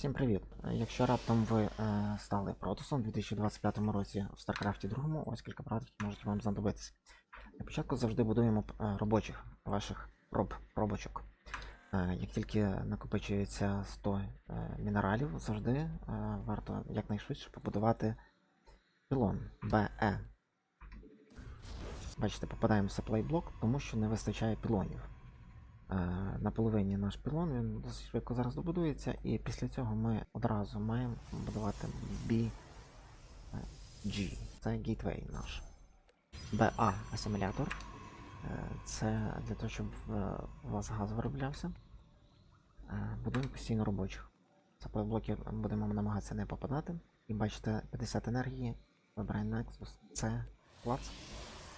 Всім привіт! Якщо раптом ви е, стали протосом у 2025 році в StarCraft 2, ось кілька порад, які можуть вам знадобитися. Для початку завжди будуємо е, робочих ваших проб, пробочок. Е, як тільки накопичується 100 е, мінералів, завжди е, варто якнайшвидше побудувати пілон BE. Бачите, попадаємо в supply блок, тому що не вистачає пілонів. Е, на половині наш пілон, він досить швидко зараз добудується, і після цього ми одразу маємо будувати BG. Це гейтвей наш. BA асимілятор. Е, Це для того, щоб е, у вас газ вироблявся. Е, Будуємо постійно робочих. Supply блоки будемо намагатися не попадати. І бачите, 50 енергії. Вибираємо Nexus. Це плац.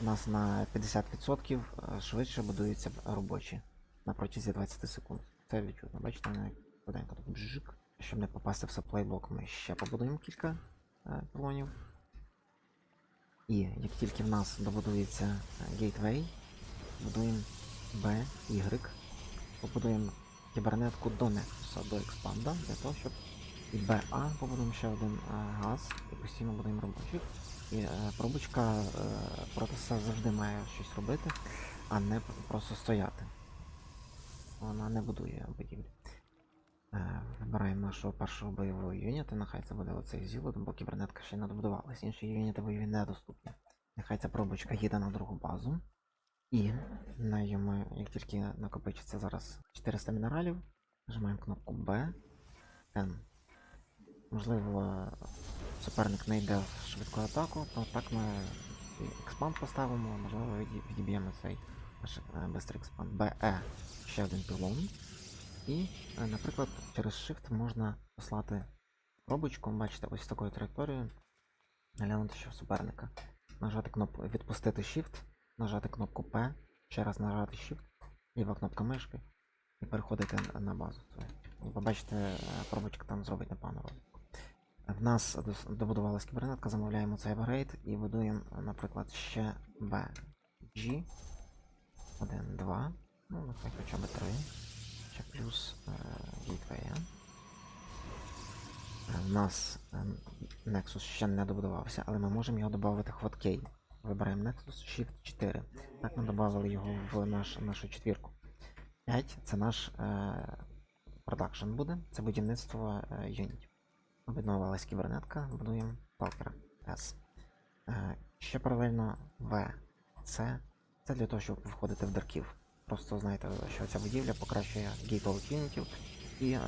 У нас на 50% е, швидше будуються робочі на протязі 20 секунд. Це відчутно. Бачите, вона швиденько так бжик. Щоб не попасти в supply блок, ми ще побудуємо кілька е, пілонів. І як тільки в нас добудується е, гейтвей, будуємо B, Y, побудуємо кібернетку до Nexus, до експанда, для того, щоб і BA побудуємо ще один е, газ і постійно будуємо робочих. І е, пробочка е, протоса завжди має щось робити, а не просто стояти вона не будує будівлі. Е, Вибираємо нашого першого бойового юніта, нехай це буде оцей зілот, бо кібернетка ще не добудувалась. Інші юніти бойові недоступні. Нехай ця пробочка їде на другу базу. І нею ми, як тільки накопичиться зараз 400 мінералів, нажимаємо кнопку B, N. Можливо, суперник не йде в швидку атаку, то так ми експанд поставимо, можливо, відіб'ємо цей е, експанд. BE ще один пілон. І, е, наприклад, через Shift можна послати пробочку, бачите, ось такою траєкторією. Глянути, що в суперника. Нажати кнопку відпустити Shift, нажати кнопку P, ще раз нажати Shift, ліва кнопка мишки і переходити на- базу. І ви бачите, е, пробочка там зробить непогану роботу. В нас добудувалась кібернетка, замовляємо цей апгрейд і будуємо, наприклад, ще BG. 1, 2. Ну, нехай хоча б 3. Ще плюс е, гейтвея. Е, У нас е, Nexus ще не добудувався, але ми можемо його додати hotkey. Вибираємо Nexus Shift 4. Так ми додали його в наш, нашу четвірку. 5 це наш е, продакшн буде, це будівництво е, юнітів. Об'єднувалась кібернетка, будуємо Stalker S. Е, ще паралельно V. Це, це для того, щоб входити в дерків. Просто знаєте, що ця будівля покращує гейтових юнітів і е,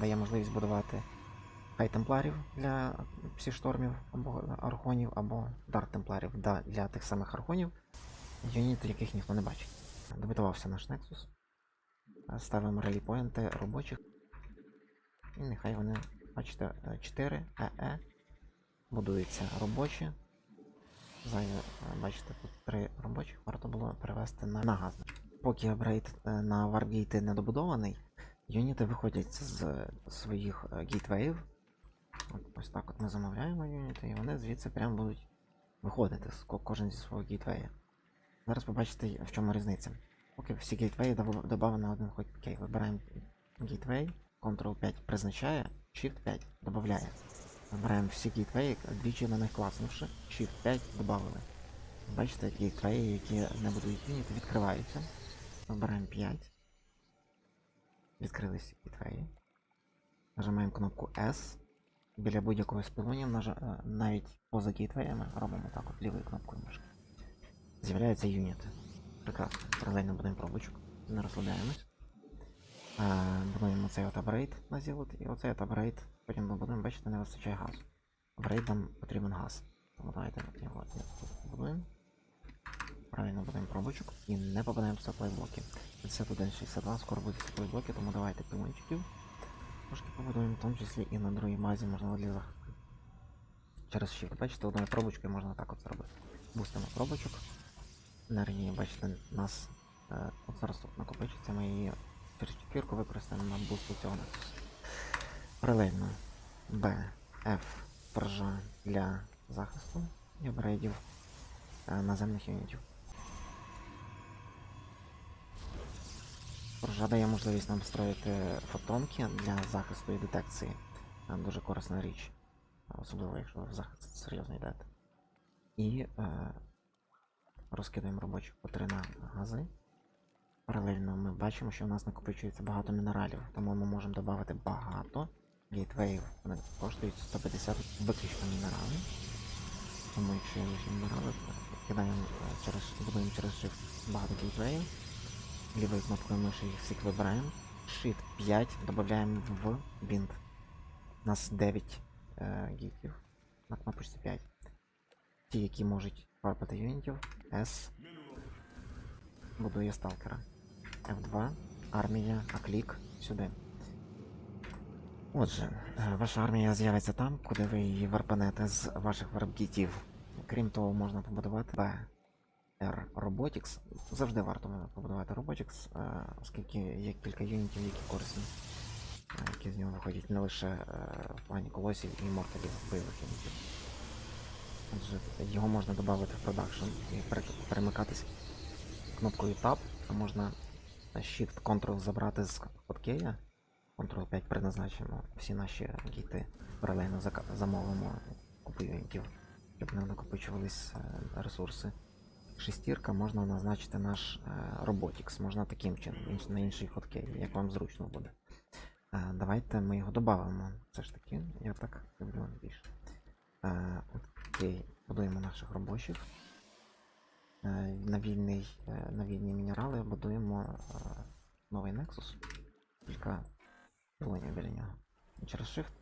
дає можливість будувати хай темпларів для псіштормів або архонів, або дарт темпларів для тих самих архонів, юнітів, яких ніхто не бачить. Добудувався наш Nexus. Ставимо релі-поінти робочих. І нехай вони, бачите, 4 ЕЕ будуються робочі. Е, бачите, тут три робочих варто було перевести на, на газ. Поки апгрейд е, на варгейти не добудований, юніти виходять з своїх е, гейтвеїв. От, ось так от ми замовляємо юніти, і вони звідси прямо будуть виходити з кожен зі свого гейтвея. Зараз побачите, в чому різниця. Поки всі гейтвеї додали на один окей, вибираємо гейтвей, Ctrl-5 призначає, Shift 5 додає. Вибираємо всі гейтвеї, двічі на них класнувши, Shift 5 додали. Бачите, гейтвеї, які не будують юніти, відкриваються. Вибираємо 5. Відкрились гейтвеї. Нажимаємо кнопку S. Біля будь-якого е, навіть поза гейтвеями, робимо так от лівою кнопкою мишки. З'являються юніти. Прекрасно. Паралельно будемо пробочок. Не розслабляємось. Е, будуємо цей от апгрейд на зілот, і оцей от апгрейд потім ми будемо, бачите, не вистачає газу. Апгрейдам потрібен газ. Тому давайте його будуємо. Правильно будуємо пробочок і не попадаємо в supply блоки. 51, 62, скоро будуть supply блоки, тому давайте пилончиків. Трошки побудуємо, в тому числі і на другій базі, можливо, для захисту. Через shift, бачите, одною пробочкою можна так от зробити. Бустимо пробочок. Енергії, бачите, нас е, от зараз тут накопичиться, ми її через використаємо на бусту цього. Паралельно B, F, пржа для захисту і апгрейдів е, наземних юнітів. Пржа дає можливість нам строїти фотонки для захисту і детекції Е, Дуже корисна річ. Особливо, якщо в захист серйозно йдете. І е, розкидаємо робочих по 3 на гази. Паралельно ми бачимо, що у нас накопичується багато мінералів, тому ми можемо додати багато гейтвеїв. Вони коштують 150 виключно мінерали. Тому якщо є лише мінерали, кидаємо е, через будуємо через Shift багато гейтвеїв. Лівою кнопкою миші їх всіх вибираємо. Shift 5 додаємо в бінт. У нас 9 е, гейтів на кнопочці 5. Ті, які можуть варпати юнітів, S будує сталкера. F2, армія, аклік сюди. Отже, е, ваша армія з'явиться там, куди ви її варпанете з ваших варпгітів. Крім того, можна побудувати BR Robotics. Завжди варто побудувати Robotics, е, оскільки є кілька юнітів, які корисні, е, які з нього виходять не лише в плані колосів і морталів бойових юнітів. Отже, його можна додати в продакшн і перемикатись кнопкою Tab, а можна е, Shift-Ctrl забрати з хоткея. Ctrl-5 предназначимо всі наші гіти паралельно замовимо купу юнітів, щоб не накопичувались е, ресурси. Шестірка можна назначити наш е, Robotics, можна таким чином, на інший хоткей, як вам зручно буде. Е, давайте ми його додамо. Все ж таки, я так люблю більше. Окей, будуємо наших робочих. Е, е, на вільні мінерали будуємо е, новий Nexus. Кілька пілонів біля нього. І через Shift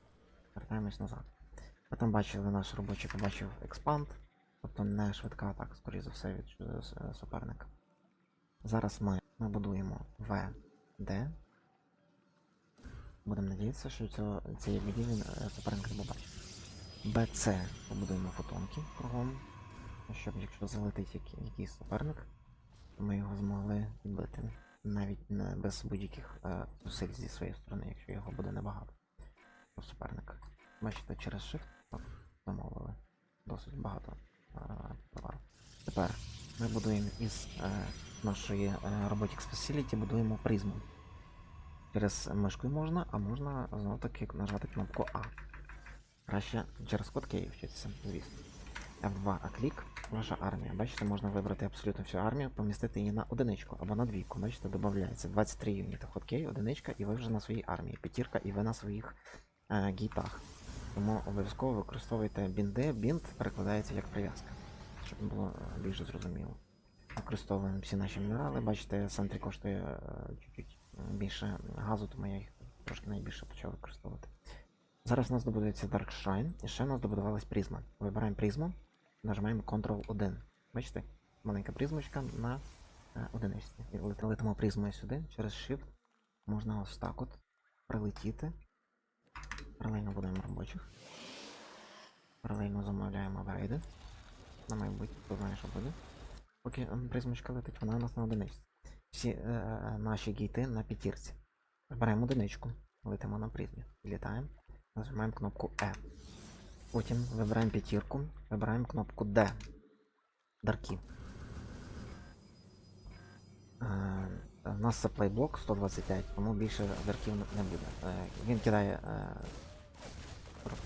вертаємось назад. Ви там бачили, наш робочий побачив експанд, тобто не швидка атака, скоріше за все, від суперника. Зараз ми, ми будуємо VD. Будемо надіятися, що цього, цієї е, суперник не побачить. BC побудуємо фотонки кругом, щоб якщо залетить який- якийсь суперник, то ми його змогли відбити. Навіть не без будь-яких е, зусиль зі своєї сторони, якщо його буде небагато. У суперника. Бачите, через Shift замовили досить багато е, товару. Тепер ми будуємо із е, нашої е, Robotics Facility будуємо призму. Через мишкою можна, а можна знову таки нажати кнопку А. Краще через код Київ вчитися, звісно. F2 а клік, ваша армія. Бачите, можна вибрати абсолютно всю армію, помістити її на одиничку або на двійку. Бачите, додається 23 юніти хоткей, одиничка, і ви вже на своїй армії. П'ятірка, і ви на своїх е, гейтах. Тому обов'язково використовуйте бінди. Бінд перекладається як прив'язка, щоб було е, більш зрозуміло. Використовуємо всі наші мінерали. Бачите, Сентрі коштує е, чуть-чуть більше газу, тому я їх трошки найбільше почав використовувати. Зараз у нас добудується Dark Shrine, і ще у нас добудувалась призма. Вибираємо призму, нажимаємо Ctrl-1. Бачите? Маленька призмочка на е, одиничці. І летимо призмою сюди, через Shift. Можна ось так от прилетіти. Паралельно будуємо робочих. Паралельно замовляємо апгрейди. На майбутнє, знає, що буде. Поки ем, призмочка летить, вона у нас на одиничці. Всі е, е, наші гейти на п'ятірці. Вибираємо одиничку, летимо на призмі. Літаємо, нажимаємо кнопку E. Потім вибираємо п'ятірку, вибираємо кнопку D. Дарки. Е, у нас це плейблок 125, тому більше дарків не буде. Е, він кидає е,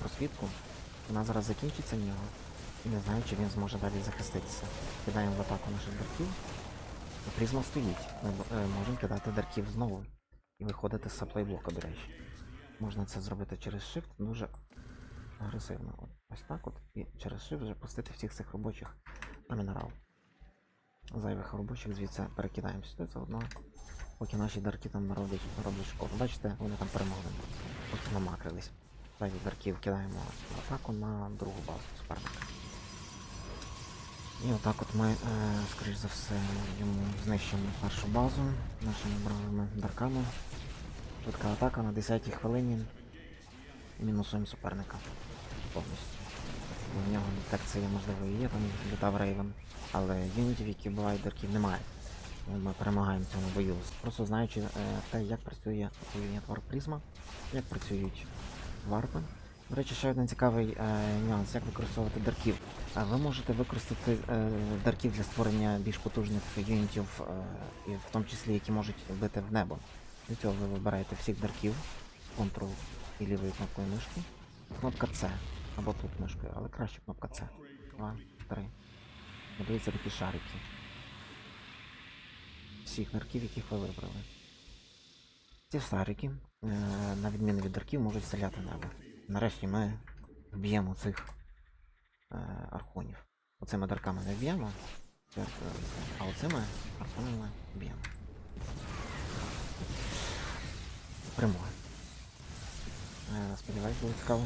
просвітку, вона зараз закінчиться в нього. І не знаю, чи він зможе далі захиститися. Кидаємо в атаку наших дарків. Призма стоїть. Ми е, можемо кидати дарків знову. І виходити з саплейблока, до речі. Можна це зробити через Shift дуже агресивно. От, ось так от. І через Shift вже пустити всіх цих робочих на мінерал. Зайвих робочих звідси перекидаємо сюди заодно. Поки наші дарки там роблять, роблять шкоду. Бачите, вони там перемогли. Поки намакрились. Зайві дарків кидаємо атаку на другу базу суперника. І отак от ми, е, скоріш за все, йому знищимо першу базу нашими бравими дарками. Швидка атака на 10-й хвилині. Мінусуємо суперника повністю. В нього інфекція можливо і є, там літав Рейвен, але юнітів, які вбивають дарків, немає. Ми перемагаємо цьому бою. Просто знаючи е, те, як працює твор призма, як працюють варпи. До речі, ще один цікавий е, нюанс, як використовувати дарків. Е, ви можете використати е, дарків для створення більш потужних юнітів, е, в тому числі які можуть бити в небо. Для цього ви вибираєте всіх дарків, Ctrl і лівою кнопкою мишки. Кнопка С. Або тут мишкою, але краще кнопка С. Два, три. Подивіться такі шарики. Всіх нирків, яких ви вибрали. Ці шарики, е, на відміну від арків, можуть стріляти небо. Нарешті ми вб'ємо цих е, архонів. Оцими дарками не вб'ємо, е, а оцими архонами вб'ємо. Перемога. Е, сподіваюсь, буде цікаво.